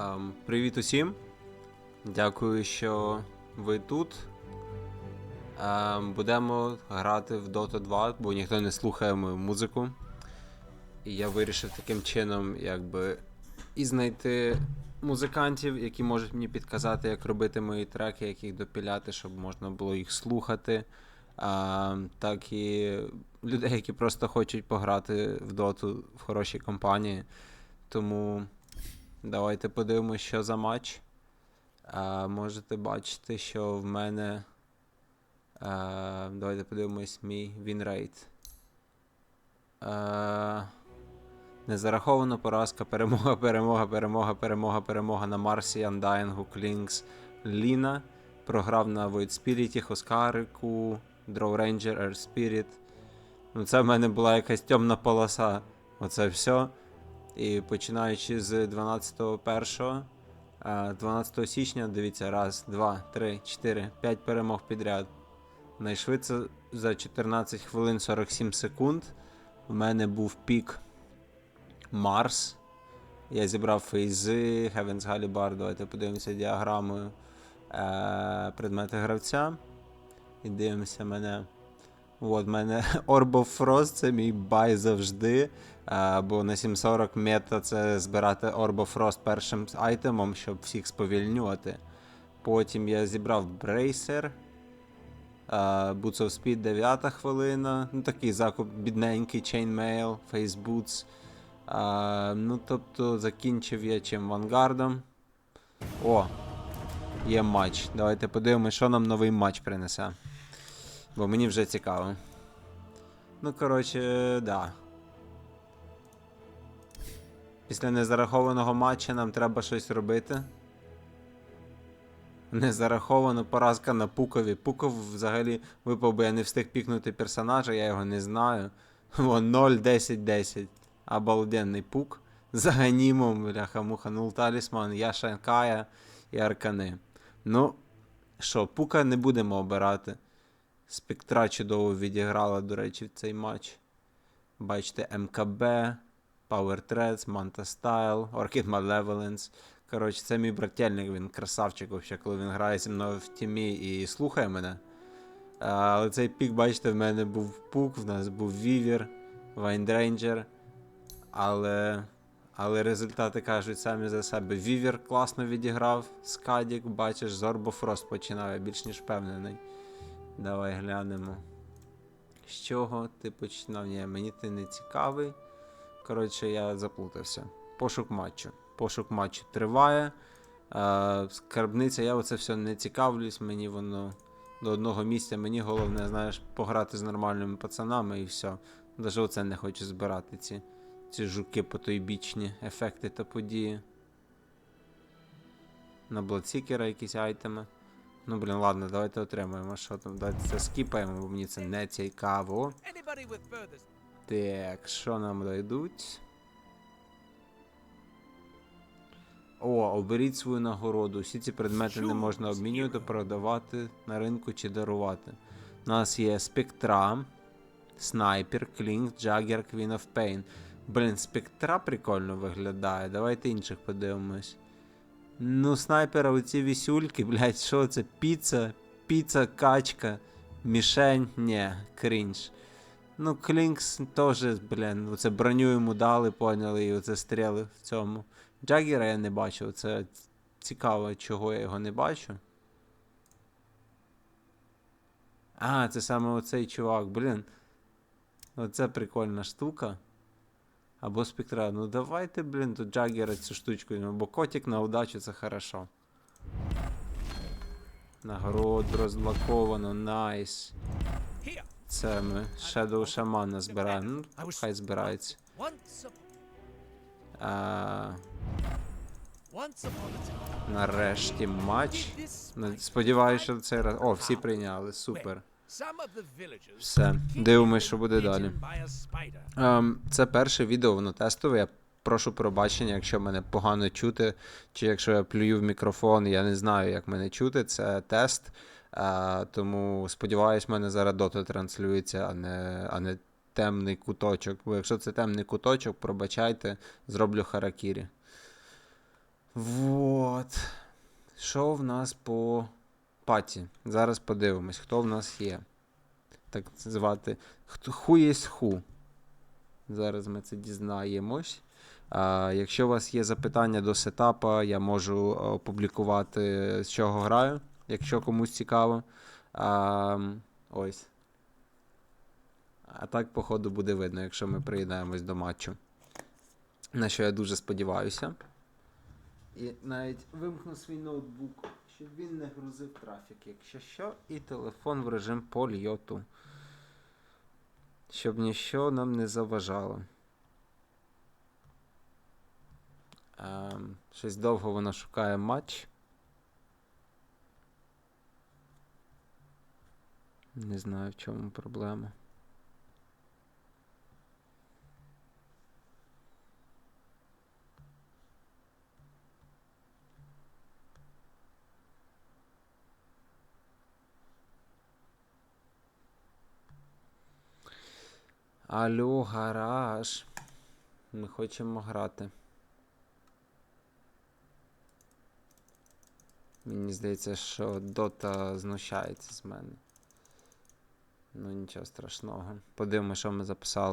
Ем, привіт усім. Дякую, що ви тут. Ем, будемо грати в Dota 2, бо ніхто не слухає мою музику. І я вирішив таким чином, якби, і знайти музикантів, які можуть мені підказати, як робити мої треки, як їх допіляти, щоб можна було їх слухати. Ем, так і людей, які просто хочуть пограти в доту в хорошій компанії. Тому давайте подивимося, що за матч. Е, можете бачити, що в мене. Е, давайте подивимось мій вінрейт. Е, не зараховано поразка, перемога, перемога, перемога, перемога, перемога на Марсі, Андайнгу, Клінкс, Ліна. Програв на Void Spirit, Хоскарику, Draw Ranger, Air Spirit. Ну, це в мене була якась темна полоса. Оце все. І починаючи з 12.01, е, 12 січня, дивіться, раз, два, три, чотири, п'ять перемог підряд. Найшвидше за 14 хвилин 47 секунд. У мене був пік Марс. Я зібрав фейзи, Heaven's Galibar, давайте подивимося діаграмою е, предмети гравця. І дивимося мене. От, мене Frost, це мій бай завжди. Бо на 740 мета це збирати Frost першим айтемом, щоб всіх сповільнювати. Потім я зібрав Bracer. Boots of Speed 9 хвилина. Ну такий закуп бідненький, Chainmail, Face Boots. Ну, тобто закінчив я чим Вангардом. О! Є матч. Давайте подивимось, що нам новий матч принесе. Бо мені вже цікаво. Ну, коротше, да. Після незарахованого матча нам треба щось робити. Незараховано поразка на Пукові. Пуков взагалі випав, бо я не встиг пікнути персонажа, я його не знаю. О, 0-10-10. Обалденний пук. За ганімом, бляха муха, нул талісман, Кая і Аркани. Ну, що, пука не будемо обирати. Спектра чудово відіграла, до речі, в цей матч. Бачите, МКБ, Power Threads, Manta Style, Orchid Malevolence. Коротше, це мій брательник, він красавчик, вообще, коли він грає зі мною в тімі і слухає мене. Але цей пік, бачите, в мене був пук, в нас був Вівер, Вайндрейнджер. Але. Але результати кажуть самі за себе. Вівер класно відіграв, Скадік, бачиш, Зорбо Фрост починає, більш ніж впевнений. Давай глянемо. З чого ти починав? Ні, мені ти не цікавий. Коротше, я заплутався. Пошук матчу. Пошук матчу триває. Е, скарбниця, я оце все не цікавлюсь, мені воно до одного місця. Мені головне, знаєш, пограти з нормальними пацанами і все. Даже оце не хочу збирати ці, ці жуки потойбічні ефекти та події. На Бладсікера якісь айтеми. Ну, блін, ладно, давайте отримаємо. Що там? Давайте це скіпаємо, бо мені це не цікаво. Так, що нам дайдуть? О, оберіть свою нагороду. Всі ці предмети не можна обмінювати, продавати на ринку чи дарувати. У нас є спектра, снайпер, клінк, джаггер, Queen of Pain. Блін, спектра прикольно виглядає. Давайте інших подивимось. Ну, снайпера, оці вісюльки, блядь, що це? Піца, піца, качка, мішень, ні, крінж. Ну, Клінкс теж, блін, оце броню йому дали, поняли, і оце стріли в цьому. Джаггера я не бачив, це цікаво, чого я його не бачу. А, це саме оцей чувак, блін. Оце прикольна штука. Або спектра. Ну давайте, блін, тут Джаггера цю штучку, бо котик на удачу це хорошо. Нагород розблоковано, найс. Це ми Shadow Shaman збираємо. Ну, хай збирається. А, нарешті матч. Ну, Сподіваюся, що цей раз. О, всі прийняли, супер. Все, дивимось, що буде далі. Ем, це перше відео, воно тестове. Я прошу пробачення, якщо мене погано чути, чи якщо я плюю в мікрофон, я не знаю, як мене чути. Це тест. Е, тому сподіваюсь, в мене зараз дота транслюється, а не, а не темний куточок. Бо якщо це темний куточок, пробачайте, зроблю харакірі. Вот. Що в нас по паті? Зараз подивимось, хто в нас є. Так звати. Ху є ху. Зараз ми це дізнаємось. А, якщо у вас є запитання до сетапа, я можу е, опублікувати, з чого граю, якщо комусь цікаво. А, ось. А так, походу, буде видно, якщо ми приєднаємось до матчу. На що я дуже сподіваюся. І навіть вимкну свій ноутбук, щоб він не грузив трафік, якщо що, і телефон в режим польоту. Щоб ніщо нам не заважало. Ем, щось довго вона шукає матч. Не знаю, в чому проблема. Алло, гараж. Ми хочемо грати. Мені здається, що Дота знущається з мене. Ну нічого страшного. Подивимось, що ми записали.